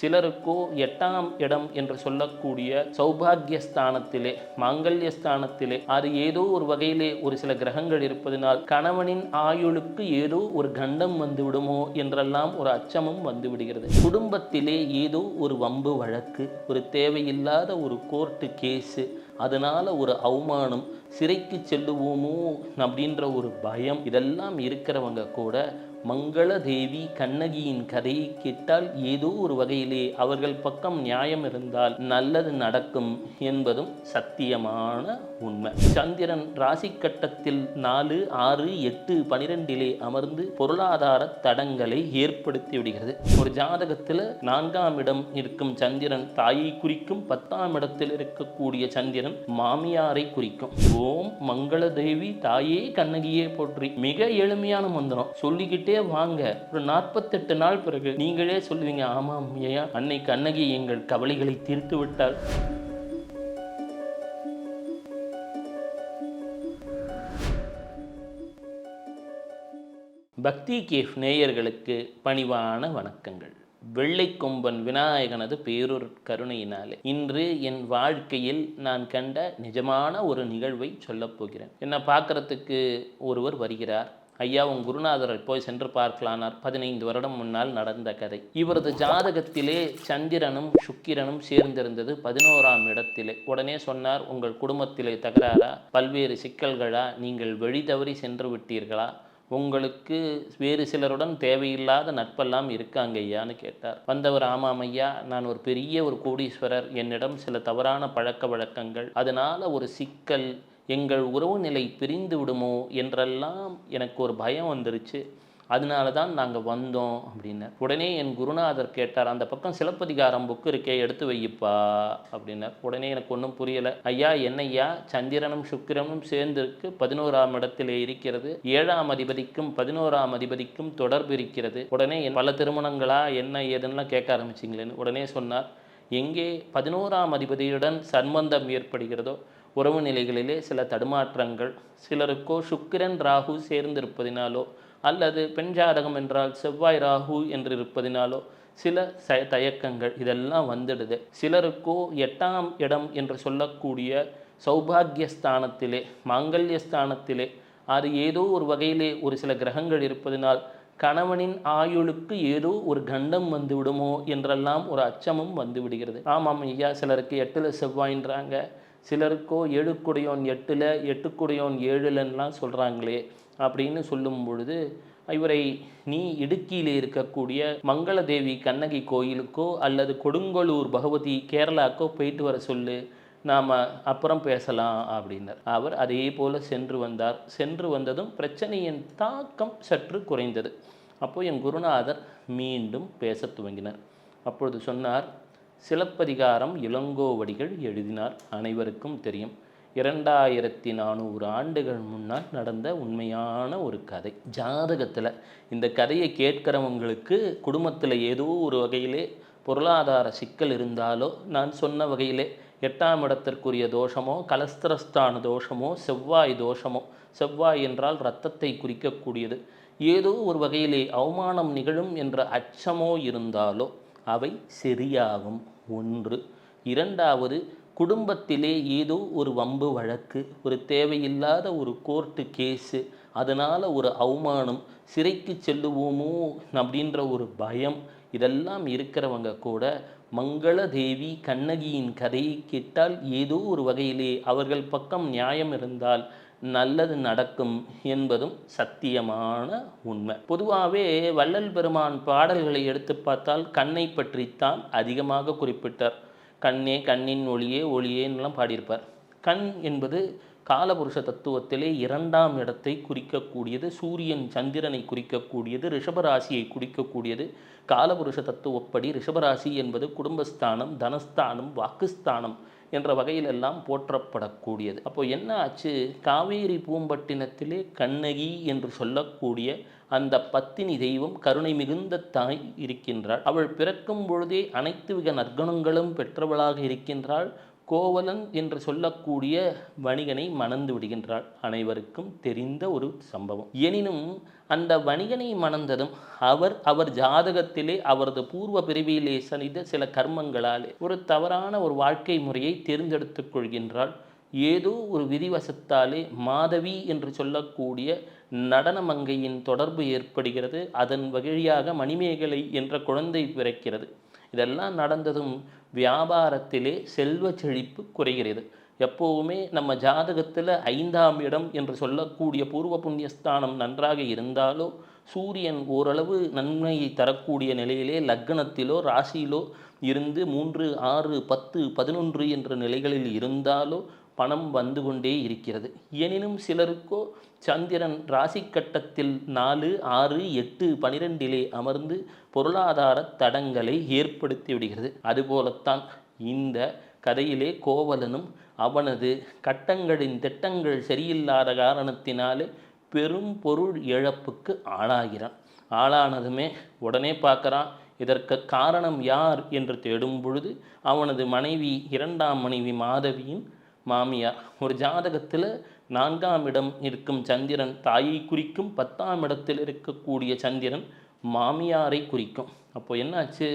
சிலருக்கோ எட்டாம் இடம் என்று சொல்லக்கூடிய சௌபாகியஸ்தானத்திலே மாங்கல்யஸ்தானத்திலே அது ஏதோ ஒரு வகையிலே ஒரு சில கிரகங்கள் இருப்பதனால் கணவனின் ஆயுளுக்கு ஏதோ ஒரு கண்டம் வந்து விடுமோ என்றெல்லாம் ஒரு அச்சமும் வந்துவிடுகிறது. குடும்பத்திலே ஏதோ ஒரு வம்பு வழக்கு ஒரு தேவையில்லாத ஒரு கோர்ட்டு கேஸு அதனால ஒரு அவமானம் சிறைக்கு செல்லுவோமோ அப்படின்ற ஒரு பயம் இதெல்லாம் இருக்கிறவங்க கூட மங்கள தேவி கண்ணகியின் கதையை கேட்டால் ஏதோ ஒரு வகையிலே அவர்கள் பக்கம் நியாயம் இருந்தால் நல்லது நடக்கும் என்பதும் சத்தியமான உண்மை. சந்திரன் ராசி கட்டத்தில் நாலு ஆறு எட்டு பனிரெண்டிலே அமர்ந்து பொருளாதார தடங்களை ஏற்படுத்தி விடுகிறது. ஒரு ஜாதகத்தில் நான்காம் இடம் இருக்கும் சந்திரன் தாயை குறிக்கும் பத்தாம் இடத்தில் இருக்கக்கூடிய சந்திரன் மாமியாரை குறிக்கும். ஓம் மங்கள தேவி தாயே கண்ணகியே போற்றி. மிக எளிமையான மந்திரம். சொல்லிக்கிட்டு வாங்க. ஒரு நாற்பத்தெட்டு நாள் பிறகு நீங்களே சொல்லுவீங்க ஆமாம் ஐயா அன்னை கண்ணகி எங்கள் கவலைகளை தீர்த்து விட்டாள். பக்தி கேஃப் நேயர்களுக்கு பணிவான வணக்கங்கள். வெள்ளை கொம்பன் விநாயகனது பேரொரு கருணையினாலே இன்று என் வாழ்க்கையில் நான் கண்ட நிஜமான ஒரு நிகழ்வை சொல்லப் போகிறேன். என்ன பார்க்கறதுக்கு ஒருவர் வருகிறார். ஐயா உன் குருநாதரை போய் சென்று பார்க்கலானார். பதினைந்து வருடம் முன்னால் நடந்த கதை. இவரது ஜாதகத்திலே சந்திரனும் சுக்கிரனும் சேர்ந்திருந்தது பதினோராம் இடத்திலே. உடனே சொன்னார் உங்கள் குடும்பத்திலே தகராறா? பல்வேறு சிக்கல்களா? நீங்கள் வழி தவறி சென்று விட்டீர்களா? உங்களுக்கு வேறு சிலருடன் தேவையில்லாத நட்பெல்லாம் இருக்காங்க ஐயான்னு கேட்டார். வந்தவர் ஆமாம் ஐயா நான் ஒரு பெரிய ஒரு கோடீஸ்வரர். என்னிடம் சில தவறான பழக்க வழக்கங்கள். அதனால ஒரு சிக்கல் எங்கள் உறவு நிலை பிரிந்து விடுமோ என்றெல்லாம் எனக்கு ஒரு பயம் வந்துருச்சு. அதனால தான் நாங்கள் வந்தோம் அப்படின்னார் உடனே என் குருநாதர் கேட்டார் அந்த பக்கம் சிலப்பதிகாரம் புக்கு இருக்கே எடுத்து வைப்பா அப்படின்னார் உடனே எனக்கு ஒன்றும் புரியலை. ஐயா என்னையா? சந்திரனும் சுக்கிரனும் சேர்ந்திருக்கு பதினோராம் இடத்திலே இருக்கிறது. ஏழாம் அதிபதிக்கும் பதினோராம் அதிபதிக்கும் தொடர்பு இருக்கிறது. உடனே என் பல திருமணங்களா என்ன ஏதுன்னா கேட்க ஆரம்பிச்சிங்களேன்னு. உடனே சொன்னார் எங்கே பதினோராம் அதிபதியுடன் சம்பந்தம் ஏற்படுகிறதோ உறவு நிலைகளிலே சில தடுமாற்றங்கள். சிலருக்கோ சுக்கிரன் ராகு சேர்ந்திருப்பதினாலோ அல்லது பெண் ஜாதகம் என்றால் செவ்வாய் ராகு என்று இருப்பதினாலோ சில ச தயக்கங்கள் இதெல்லாம் வந்துடுது. சிலருக்கோ எட்டாம் இடம் என்று சொல்லக்கூடிய சௌபாகியஸ்தானத்திலே மாங்கல்யஸ்தானத்திலே அது ஏதோ ஒரு வகையிலே ஒரு சில கிரகங்கள் இருப்பதினால் கணவனின் ஆயுளுக்கு ஏதோ ஒரு கண்டம் வந்து விடுமோ என்றெல்லாம் ஒரு அச்சமும் வந்து விடுகிறது. ஆமாம் ஐயா சிலருக்கு எட்டில் செவ்வாயின்றாங்க. சிலருக்கோ ஏழுக்குடையோன் எட்டில் எட்டுக்குடையோன் ஏழுலன்னெலாம் சொல்கிறாங்களே அப்படின்னு சொல்லும் பொழுது இவரை நீ இடுக்கியில் இருக்கக்கூடிய மங்களதேவி கண்ணகி கோயிலுக்கோ அல்லது கொடுங்கோளூர் பகவதி கேரளாக்கோ போயிட்டு வர சொல்லு. நாம் அப்புறம் பேசலாம் அப்படின்னார். அவர் அதே போல் சென்று வந்தார். சென்று வந்ததும் பிரச்சனையின் தாக்கம் சற்று குறைந்தது. அப்போது என் குருநாதர் மீண்டும் பேசத் துவங்கினார். அப்பொழுது சொன்னார் சிலப்பதிகாரம் இளங்கோவடிகள் எழுதினார் அனைவருக்கும் தெரியும். இரண்டாயிரத்தி நானூறு ஆண்டுகள் முன்னால் நடந்த உண்மையான ஒரு கதை. ஜாதகத்தில் இந்த கதையை கேட்கிறவங்களுக்கு குடும்பத்தில் ஏதோ ஒரு வகையிலே பொருளாதார சிக்கல் இருந்தாலோ நான் சொன்ன வகையிலே எட்டாம் இடத்திற்குரிய தோஷமோ கலஸ்திரஸ்தான தோஷமோ செவ்வாய் தோஷமோ செவ்வாய் என்றால் இரத்தத்தை குறிக்கக்கூடியது. ஏதோ ஒரு வகையிலே அவமானம் நிகழும் என்ற அச்சமோ இருந்தாலோ அவை சரியாகும் ஒன்று. இரண்டாவது குடும்பத்திலே ஏதோ ஒரு வம்பு வழக்கு ஒரு தேவையில்லாத ஒரு கோர்ட்டு கேஸு அதனால் ஒரு அவமானம் சிறைக்கு செல்லுவோமோ அப்படின்ற ஒரு பயம் இதெல்லாம் இருக்கிறவங்க கூட மங்கள தேவி கண்ணகியின் கதையை கேட்டால் ஏதோ ஒரு வகையிலே அவர்கள் பக்கம் நியாயம் இருந்தால் நல்லது நடக்கும் என்பதும் சத்தியமான உண்மை. பொதுவாகவே வள்ளல் பெருமான் பாடல்களை எடுத்து பார்த்தால் கண்ணை பற்றித்தான் அதிகமாக குறிப்பிட்டார். கண்ணே கண்ணின் ஒளியே ஒளியேன்னெலாம் பாடியிருப்பார். கண் என்பது காலபுருஷ தத்துவத்திலே இரண்டாம் இடத்தை குறிக்கக்கூடியது சூரியன் சந்திரனை குறிக்கக்கூடியது ரிஷபராசியை குறிக்கக்கூடியது. காலபுருஷ தத்துவப்படி ரிஷபராசி என்பது குடும்பஸ்தானம் தனஸ்தானம் வாக்குஸ்தானம் என்ற வகையிலெல்லாம் போற்றப்படக்கூடியது. அப்போ என்ன ஆச்சு? காவேரி பூம்பட்டினத்திலே கண்ணகி என்று சொல்லக்கூடிய அந்த பத்தினி தெய்வம் கருணை மிகுந்த தாய் இருக்கின்றாள். அவள் பிறக்கும் பொழுதே அனைத்து வித நற்குணங்களும் பெற்றவளாக இருக்கின்றாள். கோவலன் என்று சொல்லக்கூடிய வணிகனை மணந்து விடுகின்றாள் அனைவருக்கும் தெரிந்த ஒரு சம்பவம். எனினும் அந்த வணிகனை மணந்ததும் அவர் அவர் ஜாதகத்திலே அவரது பூர்வ பிரிவியிலே சனித சில கர்மங்களாலே ஒரு தவறான ஒரு வாழ்க்கை முறையை தேர்ந்தெடுத்துக் கொள்கின்றாள். ஏதோ ஒரு விதிவசத்தாலே மாதவி என்று சொல்லக்கூடிய நடனமங்கையின் தொடர்பு ஏற்படுகிறது. அதன் வழியாக மணிமேகலை என்ற குழந்தை பிறக்கிறது. இதெல்லாம் நடந்ததும் வியாபாரத்திலே செல்வ செழிப்பு குறைகிறது. எப்போவுமே நம்ம ஜாதகத்தில் ஐந்தாம் இடம் என்று சொல்லக்கூடிய பூர்வ புண்ணியஸ்தானம் நன்றாக இருந்தாலோ சூரியன் ஓரளவு நன்மையை தரக்கூடிய நிலையிலே லக்னத்திலோ ராசியிலோ இருந்து மூன்று ஆறு பத்து பதினொன்று என்ற நிலைகளில் இருந்தாலோ பணம் வந்து கொண்டே இருக்கிறது. எனினும் சிலருக்கோ சந்திரன் ராசி கட்டத்தில் நாலு ஆறு எட்டு பனிரெண்டிலே அமர்ந்து பொருளாதார தடங்களை ஏற்படுத்தி விடுகிறது. அதுபோலத்தான் இந்த கதையிலே கோவலனும் அவனது கட்டங்களின் திட்டங்கள் சரியில்லாத காரணத்தினாலே பெரும் பொருள் இழப்புக்கு ஆளாகிறான். ஆளானதுமே உடனே பார்க்குறான் இதற்கு காரணம் யார்? என்று தேடும் பொழுது அவனது மனைவி இரண்டாம் மனைவி மாதவியின் மாமியார். ஒரு ஜாதகத்தில் நான்காம் இடம் இருக்கும் சந்திரன் தாயை குறிக்கும் பத்தாம் இடத்தில் இருக்கக்கூடிய சந்திரன் மாமியாரை குறிக்கும். அப்போ என்னாச்சு?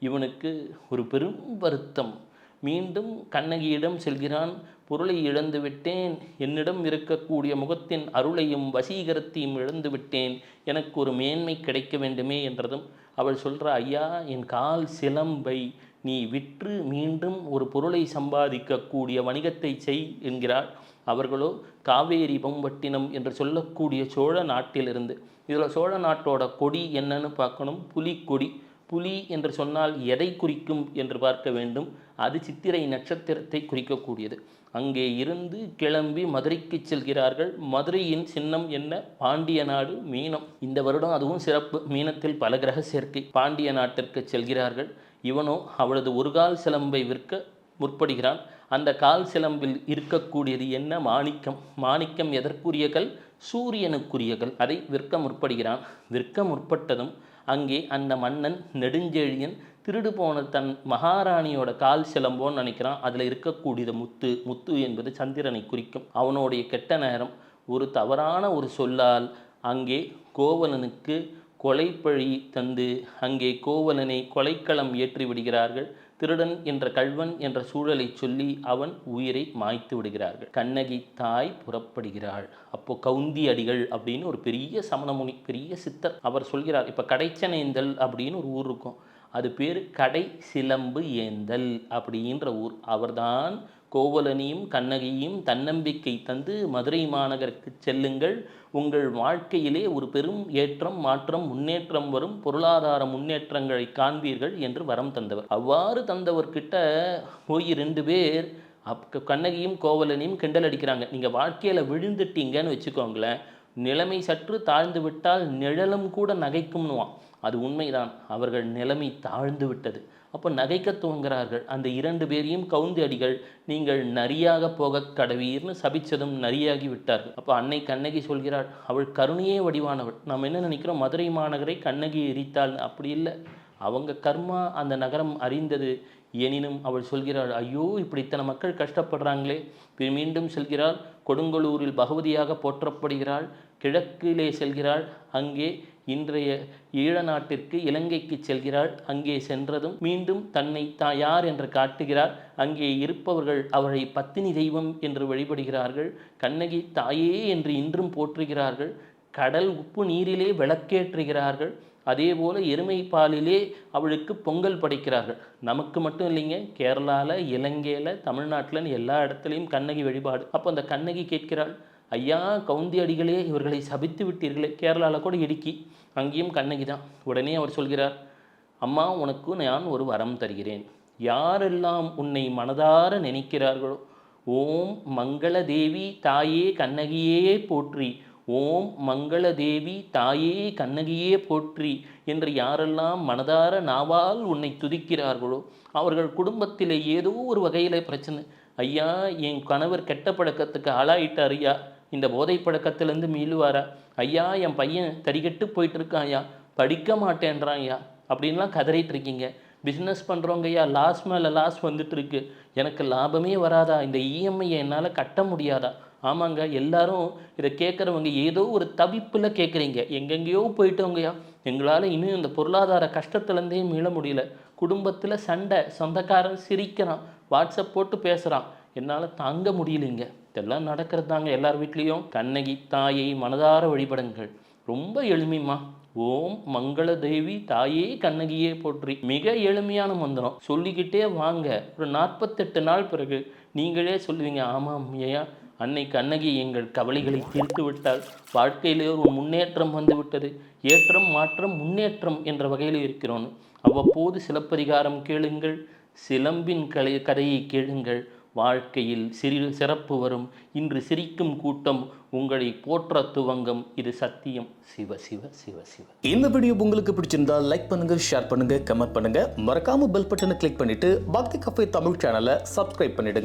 இவனுக்கு ஒரு பெரும் வருத்தம். மீண்டும் கண்ணகியிடம் செல்கிறான் பொருளை இழந்து விட்டேன். என்னிடம் இருக்கக்கூடிய முகத்தின் அருளையும் வசீகரத்தையும் இழந்து விட்டேன். எனக்கு ஒரு மேன்மை கிடைக்க வேண்டுமே என்றதும் அவள் சொல்கிற ஐயா என் கால் சிலம்பை. நீ விற்று மீண்டும் ஒரு பொருளை சம்பாதிக்கக்கூடிய வணிகத்தை செய் என்கிறார். அவர்களோ காவேரி பொம்பட்டினம் என்று சொல்லக்கூடிய சோழ நாட்டிலிருந்து. இதில் சோழ நாட்டோட கொடி என்னன்னு பார்க்கணும். புலிக்கொடி புலி என்று சொன்னால் எதை குறிக்கும் என்று பார்க்க வேண்டும். அது சித்திரை நட்சத்திரத்தை குறிக்கக்கூடியது. அங்கே இருந்து கிளம்பி மதுரைக்கு செல்கிறார்கள். மதுரையின் சின்னம் என்ன? பாண்டிய நாடு மீனம். இந்த வருடம் அதுவும் சிறப்பு. மீனத்தில் பல கிரக சேர்க்கை. பாண்டிய நாட்டிற்கு செல்கிறார்கள். இவனோ அவளது ஒரு கால் சிலம்பை விற்க முற்படுகிறான். அந்த கால் சிலம்பில் இருக்கக்கூடியது என்ன? மாணிக்கம். மாணிக்கம் எதற்குரிய கல்? சூரியனுக்குரியகள் அதை விற்க முற்படுகிறான். விற்க முற்பட்டதும் அங்கே அந்த மன்னன் நெடுஞ்செழியன் திருடு போன தன் மகாராணியோட கால் சிலம்போன்னு நினைக்கிறான். அதில் இருக்கக்கூடியது முத்து. முத்து என்பது சந்திரனை குறிக்கும். அவனுடைய கெட்ட நேரம் ஒரு தவறான ஒரு சொல்லால் அங்கே கோவலனுக்கு கொலைப்பழி தந்து அங்கே கோவலனை கொலைக்களம் ஏற்றி விடுகிறார்கள். திருடன் என்ற கல்வன் என்ற சூழலை சொல்லி அவன் உயிரை மாய்த்து விடுகிறார்கள். கண்ணகி தாய் புறப்படுகிறாள். அப்போ கவுந்தி அடிகள் அப்படின்னு ஒரு பெரிய சமணமுனி பெரிய சித்தர் அவர் சொல்கிறார். இப்போ கடைச்சனேந்தல் அப்படின்னு ஒரு ஊர் இருக்கும். அது பேர் கடை சிலம்பு ஏந்தல் அப்படின்ற ஊர். அவர்தான் கோவலனையும் கண்ணகியையும் தன்னம்பிக்கை தந்து மதுரை மாநகருக்கு செல்லுங்கள். உங்கள் வாழ்க்கையிலே ஒரு பெரும் ஏற்றம் மாற்றம் முன்னேற்றம் வரும் பொருளாதார முன்னேற்றங்களை காண்பீர்கள் என்று வரம் தந்தவர். அவ்வாறு தந்தவர்கிட்ட போய் ரெண்டு பேர் அப் கண்ணகியும் கோவலனையும் கிண்டல் அடிக்கிறாங்க. நீங்கள் வாழ்க்கையில் விழுந்துட்டீங்கன்னு வச்சுக்கோங்களேன். நிலைமை சற்று தாழ்ந்து விட்டால் நிழலும் கூட நகைக்கும்னுவான். அது உண்மைதான். அவர்கள் நிலைமை தாழ்ந்து விட்டது. அப்போ நகைக்க துவங்குகிறார்கள். அந்த இரண்டு பேரையும் கவுந்தி அடிகள் நீங்கள் நரியாக போக கடவீர்னு சபிச்சதும் நரியாகி விட்டார்கள். அப்போ அன்னை கண்ணகி சொல்கிறாள் அவள் கருணையே வடிவானவள். நாம் என்ன நினைக்கிறோம்? மதுரை மாநகரை கண்ணகி எரித்தாள். அப்படி இல்லை. அவங்க கர்மா அந்த நகரம் அறிந்தது. எனினும் அவள் சொல்கிறாள் ஐயோ இப்படி இத்தனை மக்கள் கஷ்டப்படுறாங்களே. மீண்டும் செல்கிறாள். கொடுங்கலூரில் பகவதியாக போற்றப்படுகிறாள். கிழக்கிலே செல்கிறாள். அங்கே இன்றைய ஈழ நாட்டிற்கு இலங்கைக்கு செல்கிறாள். அங்கே சென்றதும் மீண்டும் தன்னை தா யார் என்று காட்டுகிறார். அங்கே இருப்பவர்கள் அவரை பத்தினி தெய்வம் என்று வழிபடுகிறார்கள். கண்ணகி தாயே என்று இன்றும் போற்றுகிறார்கள். கடல் உப்பு நீரிலே விளக்கேற்றுகிறார்கள். அதேபோல் எருமை பாலிலே அவளுக்கு பொங்கல் படைக்கிறார்கள். நமக்கு மட்டும் இல்லைங்க கேரளாவில் இலங்கையில் தமிழ்நாட்டில் எல்லா இடத்துலையும் கண்ணகி வழிபாடு. அப்போ அந்த கண்ணகி கேட்கிறாள் ஐயா கவுந்தி அடிகளே இவர்களை சபித்து விட்டீர்களே. கேரளாவில் கூட இடுக்கி அங்கேயும் கண்ணகி தான் உடனே அவர் சொல்கிறார் அம்மா உனக்கு நான் ஒரு வரம் தருகிறேன். யாரெல்லாம் உன்னை மனதார நினைக்கிறார்களோ ஓம் மங்களதேவி தாயே கண்ணகியே போற்றி. ஓம் மங்களதேவி தாயே கண்ணகியே போற்றி. என்று யாரெல்லாம் மனதார நாவால் உன்னை துதிக்கிறார்களோ அவர்கள் குடும்பத்தில் ஏதோ ஒரு வகையில் பிரச்சனை. ஐயா என் கணவர் கெட்ட பழக்கத்துக்கு ஆளாயிட்டார் ஐயா. இந்த போதை பழக்கத்திலேருந்து மீளுவாரா? ஐயா என் பையன் தடிகட்டு போயிட்டு இருக்கான் ஐயா. படிக்க மாட்டேன்றான் ஐயா. அப்படின்லாம் கதறிட்டு இருக்கீங்க பிஸ்னஸ் பண்ணுறவங்கய்யா லாஸ் மேலே லாஸ் வந்துட்டுருக்கு. எனக்கு லாபமே வராதா? இந்த இஎம்ஐயை என்னால் கட்ட முடியாதா? ஆமாங்க எல்லாரும் இதை கேட்குறவங்க ஏதோ ஒரு தவிப்பில் கேட்குறீங்க. எங்கெங்கேயோ போயிட்டவங்கயா எங்களால் இன்னும் இந்த பொருளாதார கஷ்டத்துலேருந்தே மீள முடியல. குடும்பத்தில் சண்டை சொந்தக்காரன் சிரிக்கிறான். வாட்ஸ்அப் போட்டு பேசுகிறான் என்னால் தாங்க முடியலைங்க. இதெல்லாம் நடக்கிறது தாங்க எல்லார் வீட்லேயும். கண்ணகி தாயை மனதார வழிபடுங்கள். ரொம்ப எளிமைம்மா. ஓம் மங்கள தேவி தாயே கண்ணகியே போற்றி. மிக எளிமையான மந்திரம். சொல்லிக்கிட்டே வாங்க. ஒரு நாற்பத்தெட்டு நாள் பிறகு நீங்களே சொல்லுவீங்க ஆமாம் ஐயா அன்னை கண்ணகி எங்கள் கவலைகளை தீர்த்து விட்டால் வாழ்க்கையிலே ஒரு முன்னேற்றம் வந்துவிட்டது. ஏற்றம் மாற்றம் முன்னேற்றம் என்ற வகையில் இருக்கிறோன்னு அவ்வப்போது சிலப்பதிகாரம் கேளுங்கள். சிலம்பின் கலை கதையை கேளுங்கள். வாழ்க்கையில் சிறு சிறப்பு வரும். இன்று சிரிக்கும் கூட்டம் உங்களை போற்ற துவங்கும். இது சத்தியம். சிவ சிவ சிவ சிவ. இந்த வீடியோ உங்களுக்கு பிடிச்சிருந்தா லைக் பண்ணுங்க ஷேர் பண்ணுங்க கமெண்ட் பண்ணுங்க. மறக்காம பெல் பட்டனை கிளிக் பண்ணிட்டு பக்தி கஃபே தமிழ் சேனலை சப்ஸ்கிரைப் பண்ணிடுங்க.